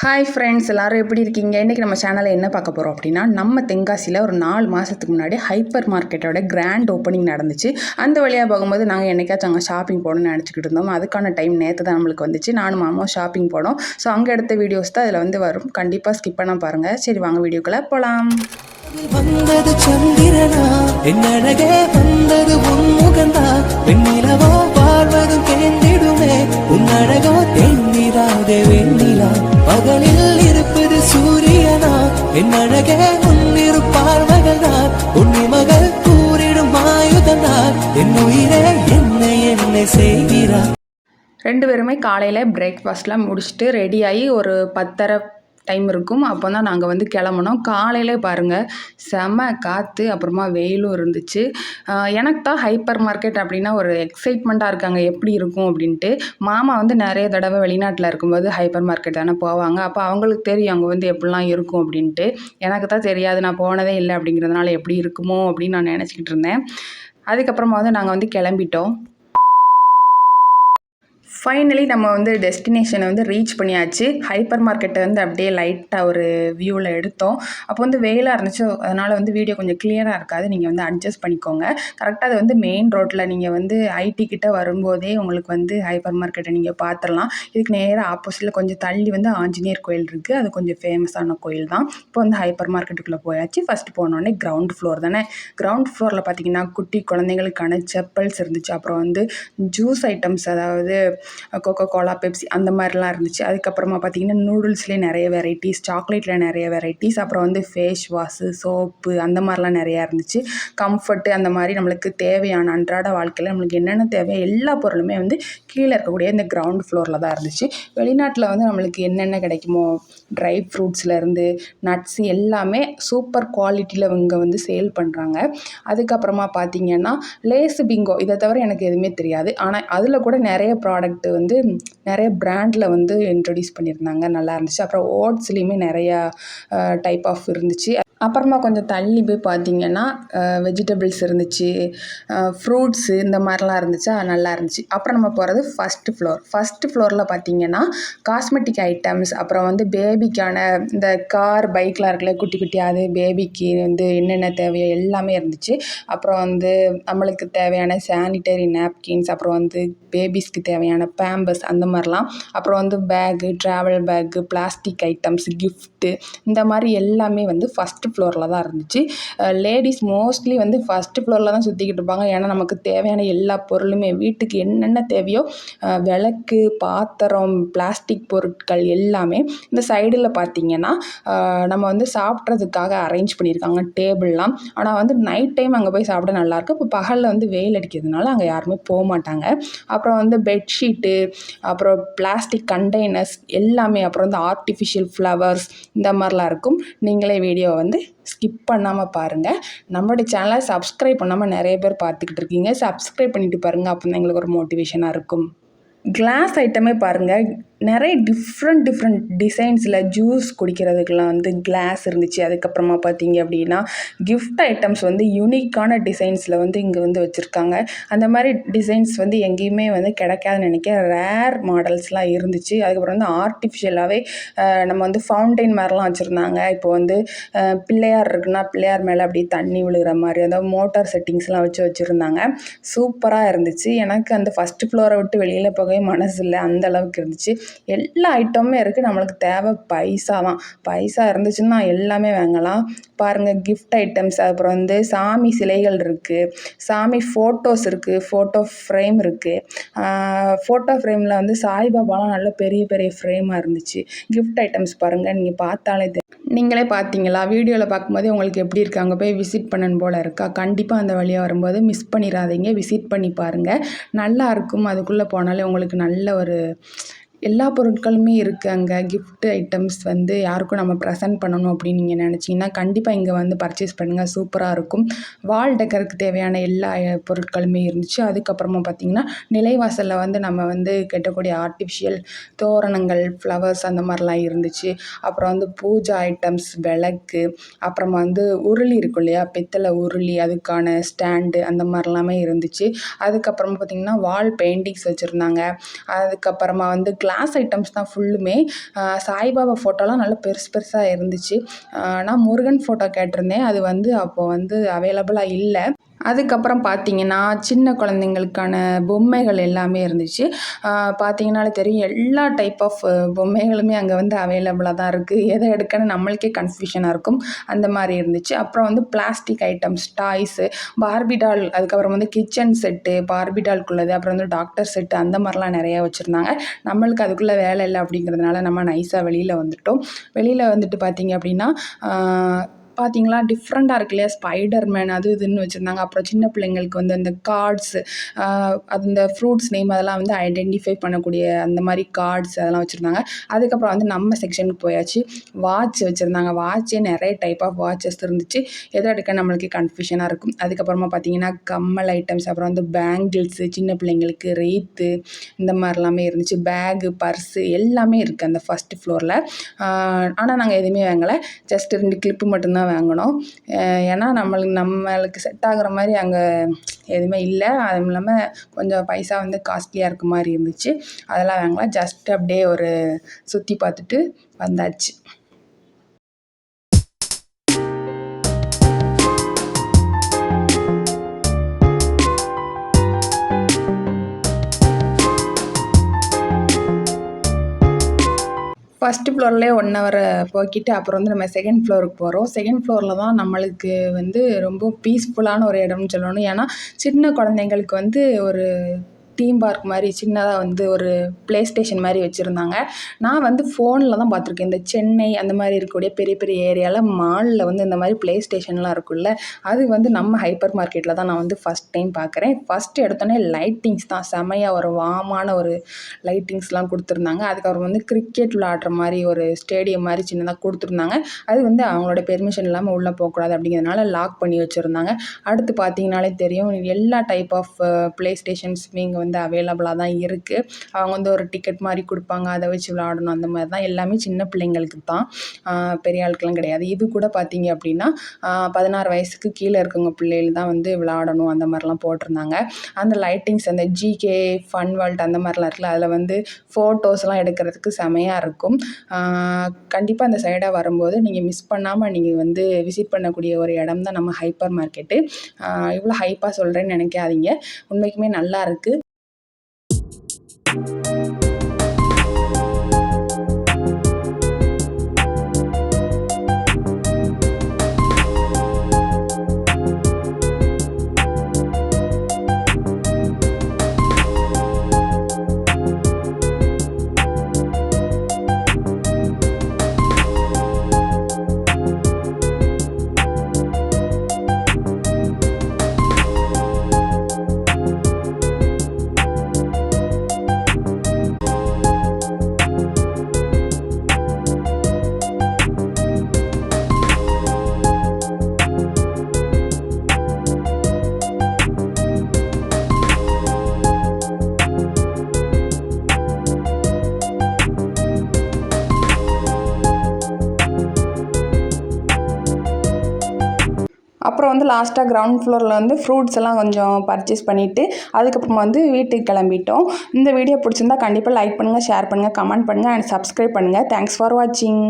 Hi friends எல்லோரும் எப்படி இருக்கீங்க? இன்றைக்கி நம்ம சேனலில் என்ன பார்க்க போகிறோம் அப்படின்னா நம்ம தென்காசியில் ஒரு நாலு மாதத்துக்கு முன்னாடி ஹைப்பர் மார்க்கெட்டோட கிராண்ட் ஓப்பனிங் நடந்துச்சு. அந்த வழியாக போகும்போது நாங்கள் என்னைக்காச்சும் அங்கே ஷாப்பிங் போகணும்னு நினச்சிக்கிட்டு இருந்தோம். அதுக்கான டைம் நேற்று தான் நம்மளுக்கு வந்துச்சு. நானும் மாமாவும் ஷாப்பிங் போனோம். ஸோ அங்கே எடுத்த வீடியோஸ் தான் அதில் வந்து வரும். கண்டிப்பாக ஸ்கிப் பண்ண பாருங்கள் சரி வாங்க வீடியோக்குள்ளே போகலாம் வந்தது சந்திரனா? என்னழகே வந்தது உன்முகந்தா? வெண்ணிலவா வாழ்வதும் கேந்திடுமே. உன்னழகோ தென்னிராதே வெண்ணிலா பகலில் இருப்பது சூரியனா? என்னழகே உன்னிரு உன்னி மகள் கூறிடும் ஆயுதனார் என் உயிரே என்னை என்னை செய்கிறார் ரெண்டு பேருமே காலையில் பிரேக்ஃபாஸ்ட்லாம் முடிச்சுட்டு ரெடியாகி ஒரு பத்தரை டைம் இருக்கும். அப்போ தான் நாங்கள் வந்து கிளம்புனோம். காலையிலே பாருங்கள் செம காற்று அப்புறமா வெயிலும் இருந்துச்சு. எனக்கு தான் ஹைப்பர் மார்க்கெட் அப்படின்னா ஒரு எக்ஸைட்மெண்ட்டாக இருக்காங்க. எப்படி இருக்கும் அப்படின்ட்டு. மாமா வந்து நிறைய தடவை வெளிநாட்டில் இருக்கும்போது ஹைப்பர் மார்க்கெட் தானே போவாங்க. அப்போ அவங்களுக்கு தெரியும் அங்கே வந்து எப்படிலாம் இருக்கும் அப்படின்ட்டு. எனக்கு தான் தெரியாது நான் போனதே இல்லை அப்படிங்கிறதுனால எப்படி இருக்குமோ அப்படின்னு நான் நினச்சிக்கிட்டு இருந்தேன். அதுக்கப்புறமா வந்து நாங்கள் வந்து கிளம்பிட்டோம். ஃபைனலி நம்ம வந்து டெஸ்டினேஷனை வந்து ரீச் பண்ணியாச்சு. ஹைப்பர் மார்க்கெட்டை வந்து அப்படியே லைட்டாக ஒரு வியூவில் எடுத்தோம். அப்போ வந்து வெயிலாக இருந்துச்சு. அதனால் வந்து வீடியோ கொஞ்சம் கிளியராக இருக்காது. நீங்கள் வந்து அட்ஜஸ்ட் பண்ணிக்கோங்க. கரெக்டாக அது வந்து மெயின் ரோட்டில் நீங்கள் வந்து ஐடி கிட்ட வரும்போதே உங்களுக்கு வந்து ஹைப்பர் மார்க்கெட்டை நீங்கள் பார்த்துடலாம் இதுக்கு நேராக ஆப்போசிட்டில் கொஞ்சம் தள்ளி வந்து ஆஞ்சநேயர் கோயில் இருக்குது அது கொஞ்சம் ஃபேமஸான கோயில் தான். இப்போ வந்து ஹைப்பர் மார்க்கெட்டுக்குள்ளே போயாச்சு. ஃபஸ்ட்டு போனோடனே கிரவுண்ட் ஃப்ளோர் தானே. கிரவுண்ட் ஃப்ளோரில் பார்த்தீங்கன்னா குட்டி குழந்தைங்களுக்கான செப்பல்ஸ் இருந்துச்சு. அப்புறம் வந்து ஜூஸ் ஐட்டம்ஸ் அதாவது கொக்கோ கோலா பெப்சி அந்த மாதிரிலாம் இருந்துச்சு. அதுக்கப்புறமா பார்த்தீங்கன்னா நூடுல்ஸ்லேயே நிறைய வெரைட்டிஸ் சாக்லேட்டில் நிறைய வெரைட்டிஸ் அப்புறம் வந்து ஃபேஸ் வாஷு சோப்பு அந்த மாதிரிலாம் நிறையா இருந்துச்சு. கம்ஃபர்ட்டு அந்த மாதிரி நம்மளுக்கு தேவையான அன்றாட வாழ்க்கையில் நம்மளுக்கு என்னென்ன தேவையோ எல்லா பொருளுமே வந்து கீழே இருக்கக்கூடிய இந்த கிரவுண்ட் ஃப்ளோரில் தான் இருந்துச்சு. வெளிநாட்டில் வந்து நம்மளுக்கு என்னென்ன கிடைக்குமோ ட்ரை ஃப்ரூட்ஸ்லேருந்து நட்ஸ் எல்லாமே சூப்பர் குவாலிட்டியில் இவங்க வந்து சேல் பண்ணுறாங்க அதுக்கப்புறமா பார்த்தீங்கன்னா லேசு பிங்கோ இதை தவிர எனக்கு எதுவுமே தெரியாது. ஆனால் அதில் கூட நிறைய ப்ராடக்ட் வந்து நிறைய ப்ராண்டில் வந்து இன்ட்ரடியூஸ் பண்ணியிருந்தாங்க. நல்லா இருந்துச்சு. அப்புறம் ஓட்ஸ்லேயுமே நிறையா டைப் ஆஃப் இருந்துச்சு. அப்புறமா கொஞ்சம் தள்ளி போய் பார்த்தீங்கன்னா வெஜிடபிள்ஸ் இருந்துச்சு ஃப்ரூட்ஸு இந்த மாதிரிலாம் இருந்துச்சா நல்லா இருந்துச்சு. அப்புறம் நம்ம போகிறது ஃபஸ்ட்டு ஃப்ளோர் ஃபஸ்ட்டு ஃப்ளோரில் பார்த்தீங்கன்னா காஸ்மெட்டிக் ஐட்டம்ஸ் அப்புறம் வந்து பேபிக்கான இந்த கார் பைக்லாம் இருக்குல்ல குட்டி குட்டி அது பேபிக்கு வந்து என்னென்ன தேவையோ எல்லாமே இருந்துச்சு. அப்புறம் வந்து நம்மளுக்கு தேவையான சானிட்டரி நாப்கின்ஸ் அப்புறம் வந்து பேபிஸ்க்கு தேவையான பேம்பஸ் அந்த மாதிரிலாம். அப்புறம் வந்து bag travel bag plastic items gift இந்த மாதிரி எல்லாமே வந்து ஃபஸ்ட் ஃபஸ்ட்டு ஃப்ளோரில் தான் இருந்துச்சு. லேடிஸ் மோஸ்ட்லி வந்து ஃபஸ்ட்டு ஃப்ளோரில் தான் சுற்றிக்கிட்டு இருப்பாங்க. ஏன்னா நமக்கு தேவையான எல்லா பொருளுமே வீட்டுக்கு என்னென்ன தேவையோ விளக்கு பாத்திரம் பிளாஸ்டிக் பொருட்கள் எல்லாமே இந்த சைடில் பார்த்தீங்கன்னா நம்ம வந்து சாப்பிட்றதுக்காக அரேஞ்ச் பண்ணியிருக்காங்க. டேபிள்லாம் ஆனால் வந்து நைட் டைம் அங்கே போய் சாப்பிட நல்லாயிருக்கும் இப்போ பகலில் வந்து வெயில் அடிக்கிறதுனால அங்கே யாருமே போக மாட்டாங்க. அப்புறம் வந்து பெட்ஷீட்டு அப்புறம் பிளாஸ்டிக் கண்டெய்னர்ஸ் எல்லாமே அப்புறம் வந்து ஆர்டிஃபிஷியல் ஃப்ளவர்ஸ் இந்த மாதிரிலாம் இருக்கும். நீங்களே வீடியோ வந்து ஸ்கிப் பண்ணாமல் பாருங்கள் நம்மளுடைய சேனலை சப்ஸ்கிரைப் பண்ணாமல் நிறைய பேர் பார்த்துக்கிட்டு இருக்கீங்க. சப்ஸ்கிரைப் பண்ணிவிட்டு பாருங்கள் அப்போ தான் எங்களுக்கு ஒரு மோட்டிவேஷனாக இருக்கும். கிளாஸ் ஐட்டமே பாருங்கள் நிறைய டிஃப்ரெண்ட் டிஃப்ரெண்ட் டிசைன்ஸில் ஜூஸ் குடிக்கிறதுக்கெலாம் வந்து கிளாஸ் இருந்துச்சு. அதுக்கப்புறமா பார்த்தீங்க அப்படின்னா கிஃப்ட் ஐட்டம்ஸ் வந்து யூனிக்கான டிசைன்ஸில் வந்து இங்கே வந்து வச்சுருக்காங்க. அந்த மாதிரி டிசைன்ஸ் வந்து எங்கேயுமே வந்து கிடைக்காதுன்னு நினைக்கிறேன். ரேர் மாடல்ஸ்லாம் இருந்துச்சு. அதுக்கப்புறம் வந்து ஆர்டிஃபிஷியலாகவே நம்ம வந்து ஃபவுண்டைன் மாதிரிலாம் வச்சுருந்தாங்க. இப்போ வந்து பிள்ளையார் இருக்குன்னா பிள்ளையார் மேலே அப்படியே தண்ணி விழுகிற மாதிரி அதாவது மோட்டார் செட்டிங்ஸ்லாம் வச்சு வச்சுருந்தாங்க. சூப்பராக இருந்துச்சு. எனக்கு அந்த ஃபஸ்ட்டு ஃப்ளோரை விட்டு வெளியில் போகவே மனசு இல்லை. அந்த அளவுக்கு இருந்துச்சு. எல்லா ஐட்டமுமே இருக்குது நம்மளுக்கு தேவை பைசா தான். பைசா இருந்துச்சுன்னா எல்லாமே வாங்கலாம். பாருங்கள் கிஃப்ட் ஐட்டம்ஸ் அப்புறம் வந்து சாமி சிலைகள் இருக்குது சாமி ஃபோட்டோஸ் இருக்குது ஃபோட்டோ ஃப்ரேம் இருக்குது ஃபோட்டோ ஃப்ரேமில் வந்து சாய்பாபாலாம் நல்ல பெரிய பெரிய ஃப்ரேமாக இருந்துச்சு. கிஃப்ட் ஐட்டம்ஸ் பாருங்கள் நீங்கள் பார்த்தாலே தெரியும் நீங்களே பார்த்தீங்களா? வீடியோவில் பார்க்கும்போதே உங்களுக்கு எப்படி இருக்கு? அங்கே போய் விசிட் பண்ணணும் போல் இருக்கா? கண்டிப்பாக அந்த வழியாக வரும்போது மிஸ் பண்ணிடாதீங்க விசிட் பண்ணி பாருங்கள் நல்லா இருக்கும். அதுக்குள்ளே போனாலே உங்களுக்கு நல்ல ஒரு எல்லா பொருட்களுமே இருக்குது அங்கே. கிஃப்ட்டு ஐட்டம்ஸ் வந்து யாருக்கும் நம்ம ப்ரெசென்ட் பண்ணணும் அப்படின்னு நீங்கள் நினச்சிங்கன்னா கண்டிப்பாக இங்கே வந்து பர்ச்சேஸ் பண்ணுங்கள் சூப்பராக இருக்கும். வால் டெக்கருக்கு தேவையான எல்லா பொருட்களுமே இருந்துச்சு. அதுக்கப்புறமா பார்த்திங்கன்னா நிலைவாசலில் வந்து நம்ம வந்து கட்டக்கூடிய ஆர்டிஃபிஷியல் தோரணங்கள் ஃப்ளவர்ஸ் அந்த மாதிரிலாம் இருந்துச்சு. அப்புறம் வந்து பூஜா ஐட்டம்ஸ் விளக்கு அப்புறமா வந்து உருளி இருக்கும் இல்லையா? பித்தளை உருளி அதுக்கான ஸ்டாண்டு அந்த மாதிரிலாமே இருந்துச்சு. அதுக்கப்புறமா பார்த்திங்கன்னா வால் பெயிண்டிங்ஸ் வச்சுருந்தாங்க. அதுக்கப்புறமா வந்து கிளாஸ் ஐட்டம்ஸ் தான் ஃபுல்லுமே சாய்பாபா ஃபோட்டோலாம் நல்லா பெருசு பெருசாக இருந்துச்சு. நான் முருகன் ஃபோட்டோ கேட்டிருந்தேன். அது வந்து அப்போது வந்து அவைலபிளாக இல்லை. அதுக்கப்புறம் பார்த்தீங்கன்னா சின்ன குழந்தைங்களுக்கான பொம்மைகள் எல்லாமே இருந்துச்சு. பார்த்தீங்கனாலே தெரியும் எல்லா டைப் ஆஃப் பொம்மைகளுமே அங்கே வந்து அவைலபிளாக தான் இருக்குது எதை எடுக்கன்னு நம்மளுக்கே கன்ஃபியூஷனாக இருக்கும். அந்த மாதிரி இருந்துச்சு. அப்புறம் வந்து plastic items toys Barbie doll அதுக்கப்புறம் வந்து கிச்சன் செட்டு பார்பிடால்குள்ளது அப்புறம் வந்து டாக்டர் செட்டு அந்த மாதிரிலாம் நிறையா வச்சுருந்தாங்க. நம்மளுக்கு அதுக்குள்ளே வேலை இல்லை அப்படிங்கிறதுனால நம்ம நைஸாக வெளியில் வந்துட்டோம். வெளியில் வந்துட்டு பார்த்தீங்க அப்படின்னா பார்த்தீங்களா டிஃப்ரெண்ட்டாக இருக்கு இல்லையா? ஸ்பைடர் மேன் அது இதுன்னு வச்சுருந்தாங்க. அப்புறம் சின்ன பிள்ளைங்களுக்கு வந்து அந்த கார்ட்ஸு அது இந்த ஃப்ரூட்ஸ் நேம் அதெல்லாம் வந்து ஐடென்டிஃபை பண்ணக்கூடிய அந்த மாதிரி கார்ட்ஸ் அதெல்லாம் வச்சுருந்தாங்க. அதுக்கப்புறம் வந்து நம்ம செக்ஷனுக்கு போயாச்சு. வாட்ச் வச்சுருந்தாங்க. வாட்சே நிறைய டைப் ஆஃப் வாட்சஸ் இருந்துச்சு. எதை எடுக்க நம்மளுக்கு கன்ஃபியூஷனாக இருக்கும். அதுக்கப்புறமா பார்த்தீங்கன்னா கம்மல் ஐட்டம்ஸ் அப்புறம் வந்து பேங்கிள்ஸு சின்ன பிள்ளைங்களுக்கு ரெய்த்து இந்த மாதிரிலாமே இருந்துச்சு. பேகு பர்ஸு எல்லாமே இருக்குது அந்த ஃபஸ்ட் ஃப்ளோரில் ஆனால் நாங்கள் எதுவுமே வாங்கலை. ஜஸ்ட் ரெண்டு கிளிப்பு மட்டும்தான் தான் வாங்கினோம் ஏன்னா நம்மளுக்கு நம்மளுக்கு செட் ஆகுற மாதிரி அங்கே எதுவுமே இல்லை. அதுவும் இல்லாமல் கொஞ்சம் பைசா வந்து காஸ்ட்லியாக இருக்க மாதிரி இருந்துச்சு. அதெல்லாம் வாங்கலாம். ஜஸ்ட் அப்படியே ஒரு சுற்றி பார்த்துட்டு வந்தாச்சு. ஃபஸ்ட்டு ஃப்ளோர்லேயே ஒன் ஹவரை போக்கிட்டு அப்புறம் வந்து நம்ம செகண்ட் ஃப்ளோருக்கு போகிறோம் செகண்ட் ஃப்ளோரில் தான் நம்மளுக்கு வந்து ரொம்ப பீஸ்ஃபுல்லான ஒரு இடம்னு சொல்லணும். ஏன்னா சின்ன குழந்தைங்களுக்கு வந்து ஒரு தீம் பார்க் மாதிரி சின்னதாக வந்து ஒரு ப்ளே ஸ்டேஷன் மாதிரி வச்சுருந்தாங்க. நான் வந்து ஃபோனில் தான் பார்த்துருக்கேன். இந்த சென்னை அந்த மாதிரி இருக்கக்கூடிய பெரிய பெரிய ஏரியாவில் மாலில் வந்து இந்த மாதிரி ப்ளே ஸ்டேஷன்லாம் இருக்குல்ல அது வந்து நம்ம ஹைப்பர் மார்க்கெட்டில் தான் நான் வந்து ஃபஸ்ட் டைம் பார்க்குறேன். ஃபஸ்ட்டு எடுத்தோடனே லைட்டிங்ஸ் தான். செமையாக ஒரு வாமான ஒரு லைட்டிங்ஸ்லாம் கொடுத்துருந்தாங்க. அதுக்கப்புறம் வந்து கிரிக்கெட் விளாடுற மாதிரி ஒரு ஸ்டேடியம் மாதிரி சின்னதாக கொடுத்துருந்தாங்க. அது வந்து அவங்களோட பெர்மிஷன் இல்லாமல் உள்ளே போகக்கூடாது அப்படிங்கிறதுனால லாக் பண்ணி வச்சுருந்தாங்க. அடுத்து பார்த்தீங்கனாலே தெரியும். எல்லா டைப் ஆஃப் ப்ளே ஸ்டேஷன்ஸுமே இங்கே வந்து அவைலபிளாக தான் இருக்குது அவங்க வந்து ஒரு டிக்கெட் மாதிரி கொடுப்பாங்க அதை வச்சு விளாடணும் அந்த மாதிரி தான் எல்லாமே சின்ன பிள்ளைங்களுக்கு தான். பெரிய ஆளுக்கெல்லாம் கிடையாது. இது கூட பார்த்தீங்க அப்படின்னா பதினாறு வயசுக்கு கீழே இருக்கவங்க பிள்ளைகள் தான் வந்து விளாடணும் அந்த மாதிரிலாம் போட்டிருந்தாங்க. அந்த லைட்டிங்ஸ் அந்த ஜிகே ஃபன் வேர்ல்ட் அந்த மாதிரிலாம் இருக்குல்ல அதில் வந்து ஃபோட்டோஸ்லாம் எடுக்கிறதுக்கு செமையாக இருக்கும். கண்டிப்பாக அந்த சைடாக வரும்போது நீங்கள் மிஸ் பண்ணாமல் நீங்கள் வந்து விசிட் பண்ணக்கூடிய ஒரு இடம் தான் நம்ம ஹைப்பர் மார்க்கெட்டு இவ்வளோ ஹைப்பாக சொல்கிறேன்னு நினைக்காதீங்க. உண்மைக்குமே நல்லா இருக்குது வந்து லாஸ்ட்டாக கிரவுண்ட் ஃப்ளோரில் வந்து ஃப்ரூட்ஸ் எல்லாம் கொஞ்சம் பர்ச்சேஸ் பண்ணிவிட்டு அதுக்கப்புறமா வந்து வீட்டுக்கு கிளம்பிட்டோம். இந்த வீடியோ பிடிச்சிருந்தா கண்டிப்பாக லைக் பண்ணுங்கள் ஷேர் பண்ணுங்கள் கமெண்ட் பண்ணுங்கள் அண்ட் சப்ஸ்கிரைப் பண்ணுங்கள் தேங்க்ஸ் ஃபார் வாட்சிங்